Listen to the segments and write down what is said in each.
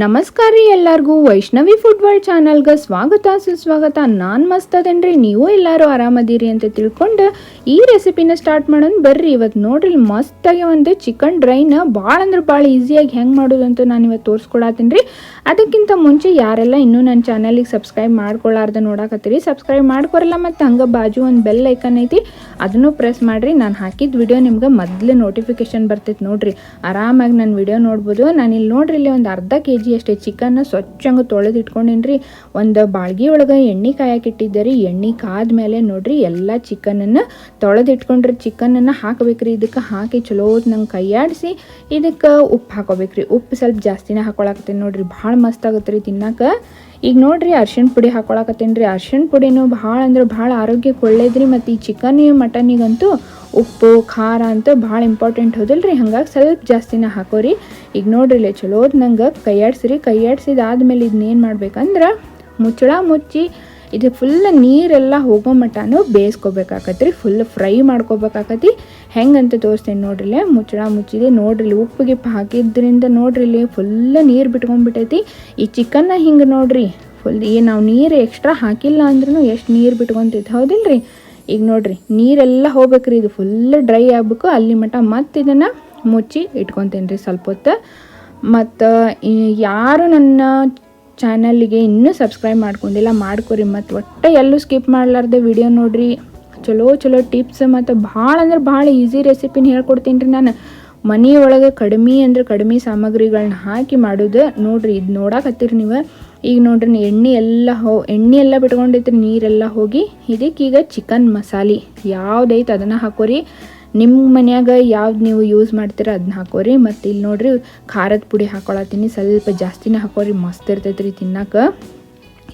ನಮಸ್ಕಾರ ರೀ ಎಲ್ಲರಿಗೂ ವೈಷ್ಣವಿ ವರ್ಲ್ಡ್ ಚಾನಲ್ಗೆ ಸ್ವಾಗತ, ಸುಸ್ವಾಗತ. ನಾನು ಮಸ್ತ್ ಅದೇನ್ರಿ ನೀವು ಎಲ್ಲರೂ ಆರಾಮದಿರಿ ಅಂತ ತಿಳ್ಕೊಂಡು ಈ ರೆಸಿಪಿನ ಸ್ಟಾರ್ಟ್ ಮಾಡೋಣ. ಬರ್ರಿ ಇವತ್ತು ನೋಡ್ರಿ ಮಸ್ತಾಗಿ ಒಂದು ಚಿಕನ್ ಡ್ರೈನ ಭಾಳ ಅಂದ್ರೆ ಭಾಳ ಈಸಿಯಾಗಿ ಹೆಂಗೆ ಮಾಡೋದು ಅಂತ ನಾನು ಇವತ್ತು ತೋರಿಸ್ಕೊಡತ್ತೀನಿ ರೀ ಅದಕ್ಕಿಂತ ಮುಂಚೆ ಯಾರೆಲ್ಲ ಇನ್ನೂ ನನ್ನ ಚಾನಲಿಗೆ ಸಬ್ಸ್ಕ್ರೈಬ್ ಮಾಡ್ಕೊಳ್ಳಾರ್ದ ನೋಡಕತ್ತೀರಿ ಸಬ್ಸ್ಕ್ರೈಬ್ ಮಾಡ್ಕೊರಲ್ಲ ಮತ್ತು ಹಂಗೆ ಬಾಜು ಒಂದು ಬೆಲ್ ಐಕನ್ ಐತಿ, ಅದನ್ನು ಪ್ರೆಸ್ ಮಾಡಿರಿ. ನಾನು ಹಾಕಿದ ವಿಡಿಯೋ ನಿಮ್ಗೆ ಮೊದಲು ನೋಟಿಫಿಕೇಶನ್ ಬರ್ತೈತೆ ನೋಡಿರಿ. ಆರಾಮಾಗಿ ನನ್ನ ವಿಡಿಯೋ ನೋಡ್ಬೋದು. ನಾನು ಇಲ್ಲಿ ನೋಡ್ರಿ, ಇಲ್ಲಿ ಒಂದು ಅರ್ಧ ಕೆ ಅಷ್ಟೇ ಚಿಕನ್ನ ಸ್ವಚ್ಛಂಗೆ ತೊಳೆದು ಇಟ್ಕೊಂಡೇನ್ರಿ ಒಂದು ಬಾಳ್ಗಿ ಒಳಗೆ ಎಣ್ಣೆ ಕಾಯಕ್ಕೆ ರೀ ಎಣ್ಣೆ ಕಾದ್ಮೇಲೆ ನೋಡ್ರಿ ಎಲ್ಲ ಚಿಕನನ್ನು ತೊಳೆದು ಇಟ್ಕೊಂಡ್ರಿ ಚಿಕನನ್ನು ಹಾಕಬೇಕ್ರಿ. ಇದಕ್ಕೆ ಹಾಕಿ ಚಲೋ ನಂಗೆ ಕೈಯಾಡಿಸಿ ಇದಕ್ಕೆ ಉಪ್ಪು ಹಾಕೋಬೇಕ್ರಿ. ಉಪ್ಪು ಸ್ವಲ್ಪ ಜಾಸ್ತಿನೇ ಹಾಕೊಳಕತ್ತೇನೆ ನೋಡ್ರಿ. ಭಾಳ ಮಸ್ತ್ ಆಗುತ್ತೆ ರೀ ತಿನ್ನಕ್ಕೆ ಈಗ ನೋಡ್ರಿ ಅರ್ಶಿಣ ಪುಡಿ ಹಾಕೊಳಕತ್ತೇನೆ ರೀ ಅರ್ಶಿಣ ಪುಡಿನೂ ಭಾಳ ಅಂದ್ರೆ ಭಾಳ ಆರೋಗ್ಯಕ್ಕೆ ಒಳ್ಳೇದ್ರಿ. ಮತ್ತು ಈ ಚಿಕನ್ ಮಟನಿಗಂತೂ ಉಪ್ಪು, ಖಾರ ಅಂತ ಭಾಳ ಇಂಪಾರ್ಟೆಂಟ್ ರೀ ಹಂಗಾಗಿ ಸ್ವಲ್ಪ ಜಾಸ್ತಿನ ಹಾಕೋರಿ. ಈಗ ನೋಡ್ರಿ ಚಲೋ ಅದು ನಂಗೆ ಕೈಯಾಡ್ಸ್ರಿ ಕೈಯಾಡ್ಸಿದಾದ್ಮೇಲೆ ಇದನ್ನೇನು ಮಾಡ್ಬೇಕಂದ್ರೆ ಮುಚ್ಚಳ ಮುಚ್ಚಿ ಇದು ಫುಲ್ ನೀರೆಲ್ಲ ಹೋಗೋ ಮಟನೂ ರೀ ಫುಲ್ ಫ್ರೈ ಮಾಡ್ಕೋಬೇಕಾಕತಿ ಹೆಂಗಂತ ತೋರಿಸ್ತೇನೆ ನೋಡ್ರಿಲೆ ಮುಚ್ಚಳ ಮುಚ್ಚಿದೆ. ನೋಡ್ರಿ ಉಪ್ಪು ಗಿಪ್ಪು ಹಾಕಿದ್ರಿಂದ ನೋಡ್ರಿ ಇಲ್ಲಿ ಫುಲ್ ನೀರು ಬಿಟ್ಕೊಂಡ್ಬಿಟ್ಟೈತಿ. ಈ ಚಿಕನ್ನ ಹಿಂಗೆ ನೋಡ್ರಿ ಫುಲ್ ಏನು ನಾವು ನೀರು ಎಕ್ಸ್ಟ್ರಾ ಹಾಕಿಲ್ಲ ಅಂದ್ರೂ ಎಷ್ಟು ನೀರು ಬಿಟ್ಕೊಂತೈತೆ. ಹೌದಿಲ್ರಿ? ಈಗ ನೋಡ್ರಿ, ನೀರೆಲ್ಲ ಹೋಗ್ಬೇಕ್ರಿ, ಇದು ಫುಲ್ ಡ್ರೈ ಆಗ್ಬೇಕು ಅಲ್ಲಿ ಮಟ್ಟ ಮತ್ತೆ ಇದನ್ನು ಮುಚ್ಚಿ ಇಟ್ಕೊತೇನೆ ರೀ ಸ್ವಲ್ಪ ಹೊತ್ತು. ಮತ್ತು ಯಾರು ನನ್ನ ಚಾನಲ್ಗೆ ಇನ್ನೂ ಸಬ್ಸ್ಕ್ರೈಬ್ ಮಾಡ್ಕೊಂಡಿಲ್ಲ, ಮಾಡ್ಕೊರಿ. ಮತ್ತು ಒಟ್ಟು ಎಲ್ಲೂ ಸ್ಕಿಪ್ ಮಾಡಲಾರ್ದೆ ವಿಡಿಯೋ ನೋಡಿರಿ. ಚಲೋ ಚಲೋ ಟಿಪ್ಸ್ ಮತ್ತು ಭಾಳ ಅಂದ್ರೆ ಭಾಳ ಈಸಿ ರೆಸಿಪಿನ ಹೇಳ್ಕೊಡ್ತೀನಿ ರೀ ನಾನು ಮನೆಯೊಳಗೆ ಕಡಿಮೆ ಅಂದ್ರೆ ಕಡಿಮೆ ಸಾಮಗ್ರಿಗಳನ್ನ ಹಾಕಿ ಮಾಡೋದು. ನೋಡಿರಿ, ಇದು ನೋಡಕತ್ತೀರಿ ನೀವು. ಈಗ ನೋಡ್ರಿ ಎಣ್ಣೆ ಎಲ್ಲ ಹೋ, ಎಣ್ಣೆ ಎಲ್ಲ ಬಿಟ್ಕೊಂಡೈತೆ ನೀರೆಲ್ಲ ಹೋಗಿ ಇದಕ್ಕೀಗ ಚಿಕನ್ ಮಸಾಲೆ. ಯಾವುದೈತೆ ಅದನ್ನು ಹಾಕೋರಿ. ನಿಮ್ಮ ಮನ್ಯಾಗ ಯಾವ್ದು ನೀವು ಯೂಸ್ ಮಾಡ್ತೀರ ಅದನ್ನ ಹಾಕೋರಿ. ಮತ್ತು ಇಲ್ಲಿ ನೋಡ್ರಿ, ಖಾರದ ಪುಡಿ ಹಾಕೊಳತ್ತೀನಿ. ಸ್ವಲ್ಪ ಜಾಸ್ತಿನೇ ಹಾಕೋರಿ, ಮಸ್ತ್ ಇರ್ತೈತೆ ರೀ ತಿನ್ನಕ್ಕೆ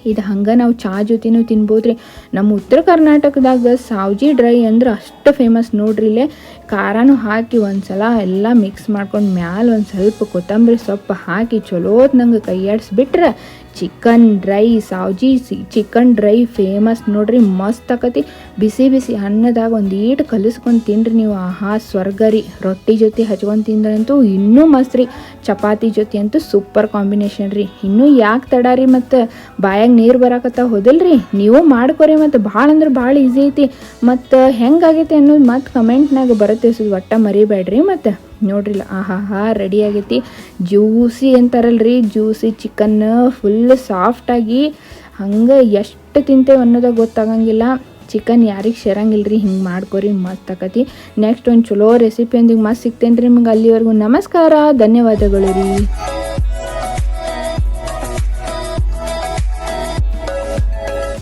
ಇದು ಹಂಗೆ ನಾವು ಚಾ ಜೊತೆನೂ ತಿನ್ಬೋದು ರೀ ನಮ್ಮ ಉತ್ತರ ಕರ್ನಾಟಕದಾಗ ಸಾವ್ಜಿ ಡ್ರೈ ಅಂದ್ರೆ ಅಷ್ಟು ಫೇಮಸ್ ನೋಡ್ರಿ ಇಲ್ಲೇ. ಖಾರನೂ ಹಾಕಿ ಒಂದು ಸಲ ಎಲ್ಲ ಮಿಕ್ಸ್ ಮಾಡ್ಕೊಂಡು ಮ್ಯಾಲೆ ಒಂದು ಸ್ವಲ್ಪ ಕೊತ್ತಂಬರಿ ಸೊಪ್ಪು ಹಾಕಿ ಚಲೋತ್ ನಂಗೆ ಕೈಯಾಡಿಸ್ಬಿಟ್ರೆ chicken dry Savji chicken dry famous ನೋಡ್ರಿ, ಮಸ್ತ್ ಆಕತಿ. ಬಿಸಿ ಬಿಸಿ ಅನ್ನದಾಗ ಒಂದು ಈಟ್ ಕಲಿಸ್ಕೊಂಡು ತಿನ್ರಿ ನೀವು. ಆಹಾ, ಸ್ವರ್ಗ ರೀ. ರೊಟ್ಟಿ ಜೊತೆ ಹಚ್ಕೊಂಡು ತಿಂದ್ರಂತೂ ಇನ್ನೂ ಮಸ್ತ್ ರೀ. ಚಪಾತಿ ಜೊತೆ ಅಂತೂ ಸೂಪರ್ ಕಾಂಬಿನೇಷನ್ ರೀ. ಇನ್ನೂ ಯಾಕೆ ತಡ ರೀ ಮತ್ತು? ಬಾಯಾಗ ನೀರು ಬರಾಕತ್ತ ಹೋದಿಲ್ರಿ? ನೀವು ಮಾಡ್ಕೊರಿ ಮತ್ತು. ಭಾಳ ಅಂದ್ರೆ ಭಾಳ ಈಸಿ ಐತಿ. ಮತ್ತು ಹೆಂಗಾಗೈತಿ ಅನ್ನೋದು ಮತ್ತು ಕಮೆಂಟ್ನಾಗ ಬರುತ್ತೆ ಒಟ್ಟ ಮರಿಬೇಡ್ರಿ ಮತ್ತು. ನೋಡ್ರಿಲ್ಲ ಆಹಾ ರೆಡಿ ಆಗೈತಿ. ಜ್ಯೂಸಿ ಅಂತಾರಲ್ರಿ ಜ್ಯೂಸಿ ಚಿಕನ್ ಫುಲ್ ಸಾಫ್ಟಾಗಿ ಹಂಗೆ ಎಷ್ಟು ತಿಂತೇವೆ ಅನ್ನೋದಾಗ ಗೊತ್ತಾಗಂಗಿಲ್ಲ. ಚಿಕನ್ ಯಾರಿಗೆ ಸೇರಂಗಿಲ್ಲ ರೀ ಹಿಂಗೆ ಮಾಡ್ಕೊರಿ, ಮಸ್ತ್ ಆಕತಿ. ನೆಕ್ಸ್ಟ್ ಒಂದು ಚಲೋ ರೆಸಿಪಿ ಅಂದಿಗೆ ಮಸ್ತ್ ಸಿಗ್ತೇನೆ ರೀ ನಿಮ್ಗೆ ಅಲ್ಲಿವರೆಗೂ. ನಮಸ್ಕಾರ, ಧನ್ಯವಾದಗಳು ರೀ.